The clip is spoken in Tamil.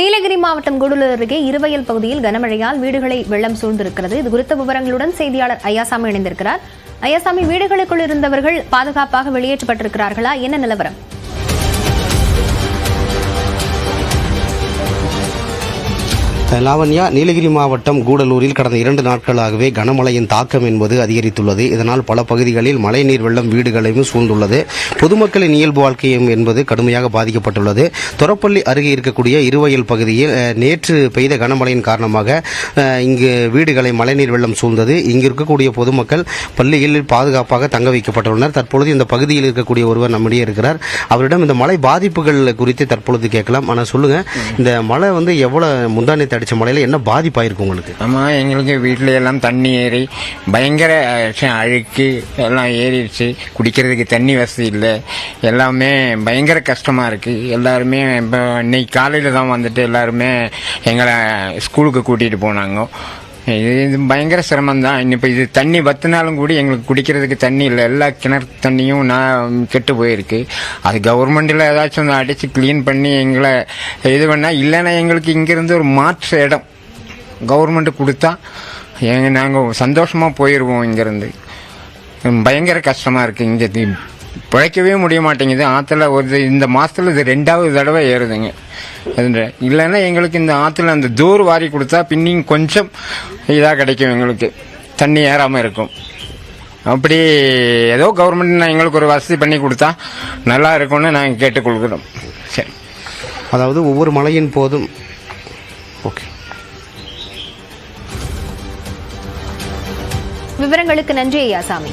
நீலகிரி மாவட்டம் கூடலூர் அருகே இருவயல் பகுதியில் கனமழையால் வீடுகளை வெள்ளம் சூழ்ந்திருக்கிறது. இது குறித்த விவரங்களுடன் செய்தியாளர் ஐயாசாமி இணைந்திருக்கிறார். ஐயாசாமி வீடுகளுக்குள் இருந்தவர்கள் பாதுகாப்பாக வெளியேற்றப்பட்டிருக்கிறார்களா? என்ன நிலவரம்? லாவண்யா நீலகிரி மாவட்டம் கூடலூரில் கடந்த இரண்டு நாட்களாகவே கனமழையின் தாக்கம் என்பது அதிகரித்துள்ளது. இதனால் பல பகுதிகளில் மழைநீர் வெள்ளம் வீடுகளையும் சூழ்ந்துள்ளது. பொதுமக்களின் இயல்பு வாழ்க்கையும் என்பது கடுமையாக பாதிக்கப்பட்டுள்ளது. தொரப்பள்ளி அருகே இருக்கக்கூடிய இருவயல் பகுதியில் நேற்று பெய்த கனமழையின் காரணமாக இங்கு வீடுகளை மழைநீர் வெள்ளம் சூழ்ந்தது. இங்கு இருக்கக்கூடிய பொதுமக்கள் பள்ளியில் பாதுகாப்பாக தங்க வைக்கப்பட்டுள்ளனர். தற்பொழுது இந்த பகுதியில் இருக்கக்கூடிய ஒருவர் நம்மிடையே இருக்கிறார். அவரிடம் இந்த மழை பாதிப்புகள் குறித்து தற்பொழுது கேட்கலாம். ஆனால் சொல்லுங்க இந்த மழை வந்து எவ்வளவு முந்தானத்தை அடித்த மழையில் என்ன பாதிப்பாயிருக்கு உங்களுக்கு? ஆமாம் எங்களுக்கு வீட்டில் எல்லாம் தண்ணி ஏறி பயங்கர அழுக்கு எல்லாம் ஏறிடுச்சு. குடிக்கிறதுக்கு தண்ணி வசதி இல்லை. எல்லாமே பயங்கர கஷ்டமாக இருக்குது எல்லாருமே இப்போ இன்னைக்கு காலையில் தான் வந்துட்டு எல்லாருமே எங்களை ஸ்கூலுக்கு கூட்டிகிட்டு போனாங்க. இது இது பயங்கர சிரமம் தான் இப்போ இது தண்ணி வத்தினாலும் கூட எங்களுக்கு குடிக்கிறதுக்கு தண்ணி இல்லை. எல்லா கிணறு தண்ணியும் நான் கெட்டு போயிருக்கு. அது கவர்மெண்ட்டில் ஏதாச்சும் அடித்து க்ளீன் பண்ணி எங்களை இது பண்ணால் இல்லைன்னா எங்களுக்கு இங்கேருந்து ஒரு மாற்று இடம் கவர்மெண்ட்டு கொடுத்தா எங்க நாங்கள் சந்தோஷமாக போயிடுவோம் இங்கேருந்து. பயங்கர கஷ்டமாக இருக்குது இங்கே பிழைக்கவே முடிய மாட்டேங்குது. ஆற்றுல ஒரு இந்த மாதத்தில் இது ரெண்டாவது தடவை ஏறுதுங்க. இல்லைன்னா எங்களுக்கு இந்த ஆற்றுல அந்த தூர் வாரி கொடுத்தா பின்னியும் கொஞ்சம் இதாக கிடைக்கும் எங்களுக்கு. தண்ணி ஏறாமல் இருக்கும். அப்படி ஏதோ கவர்மெண்ட் எங்களுக்கு ஒரு வசதி பண்ணி கொடுத்தா நல்லா இருக்கும்னு நாங்கள் கேட்டுக்கொள்கிறோம். சரி. அதாவது ஒவ்வொரு மழையின் போதும். ஓகே. விவரங்களுக்கு நன்றி ஐயாசாமி